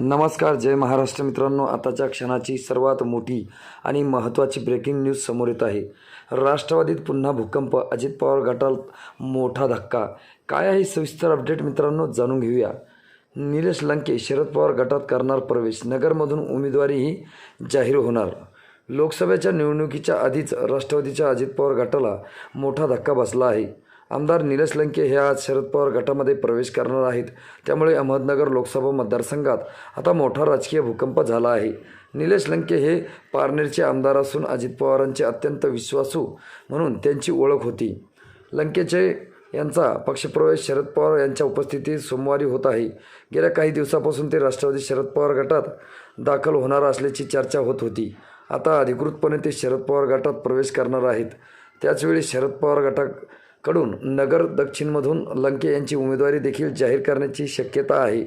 नमस्कार जय महाराष्ट्र मित्रांनो. आताच्या क्षणाची सर्वात मोठी आणि महत्त्वाची ब्रेकिंग न्यूज समोर येत आहे. राष्ट्रवादीत पुन्हा भूकंप अजित पवार गटात मोठा धक्का. काय आहे सविस्तर अपडेट मित्रांनो जाणून घेऊया. निलेश लंके शरद पवार गटात करणार प्रवेश. नगरमधून उमेदवारीही जाहीर होणार. लोकसभेच्या निवडणुकीच्या आधीच राष्ट्रवादीच्या अजित पवार गटाला मोठा धक्का बसला आहे. आमदार निलेश लंके हे आज शरद पवार गटामध्ये प्रवेश करणार आहेत. त्यामुळे अहमदनगर लोकसभा मतदारसंघात आता मोठा राजकीय भूकंप झाला आहे. निलेश लंके हे पारनेरचे आमदार असून अजित पवारांचे अत्यंत विश्वासू म्हणून त्यांची ओळख होती. लंकेचे यांचा पक्षप्रवेश शरद पवार यांच्या उपस्थितीत सोमवारी होत आहे. गेल्या काही दिवसापासून ते राष्ट्रवादी शरद पवार गटात दाखल होणार असल्याची चर्चा होत होती. आता अधिकृतपणे ते शरद पवार गटात प्रवेश करणार आहेत. त्याचवेळी शरद पवार कडून नगर दक्षिणमधून लंके यांची उमेदवारी देखील जाहीर करण्याची शक्यता आहे.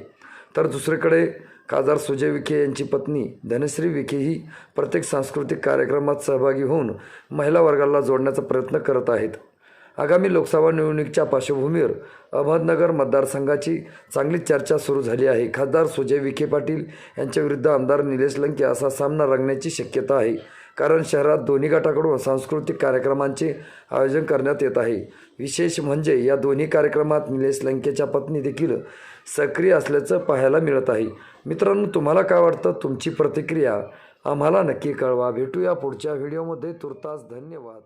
तर दुसरीकडे खासदार सुजय विखे यांची पत्नी धनश्री विखे ही प्रत्येक सांस्कृतिक कार्यक्रमात सहभागी होऊन महिला वर्गाला जोडण्याचा प्रयत्न करत आहेत. आगामी लोकसभा निवडणुकीच्या पार्श्वभूमीवर अहमदनगर मतदारसंघाची चांगली चर्चा सुरू झाली आहे. खासदार सुजय विखे पाटील यांच्याविरुद्ध आमदार निलेश लंके असा सामना रंगण्याची शक्यता आहे. कारण शहरात दोन्ही गटाकडून सांस्कृतिक कार्यक्रमांचे आयोजन करण्यात येत आहे. विशेष म्हणजे या दोन्ही कार्यक्रमात निलेश लंकेच्या पत्नी देखील सक्रिय असल्याचं पाहायला मिळत आहे. मित्रांनो तुम्हाला काय वाटतं? तुमची प्रतिक्रिया आम्हाला नक्की कळवा. भेटूया पुढच्या व्हिडिओमध्ये. तुर्तास धन्यवाद.